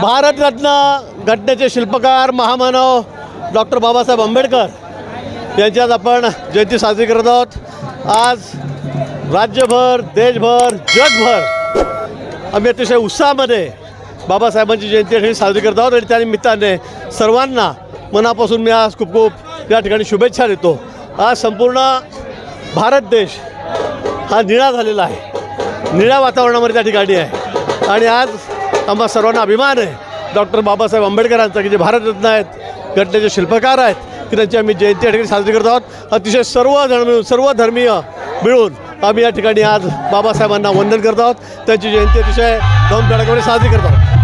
भारतरत्न घटनेचे शिल्पकार महामानव डॉक्टर बाबासाहेब आंबेडकर यांची आज आपण जयंती साजरी करत आहोत. आज राज्यभर देशभर जगभर आम्ही अतिशय उत्साहामध्ये बाबासाहेबांची जयंती साजरी करत आहोत आणि त्या निमित्ताने सर्वांना मनापासून मी आज खूप खूप या ठिकाणी शुभेच्छा देतो. आज संपूर्ण भारत देश हा निळा झालेला आहे. निळ्या वातावरणामध्ये त्या ठिकाणी आहे. आणि आज आम्हा सर्वांना अभिमान आहे. डॉक्टर बाबासाहेब आंबेडकरांचा की जे भारतरत्न आहेत घटनेचे शिल्पकार आहेत की त्यांची आम्ही जयंती या ठिकाणी साजरी करत आहोत. अतिशय सर्व धर्म मिळून सर्व धर्मीय मिळून आम्ही या ठिकाणी आज बाबासाहेबांना वंदन करत आहोत. त्यांची जयंती अतिशय धमधडाकडे साजरी करत आहोत.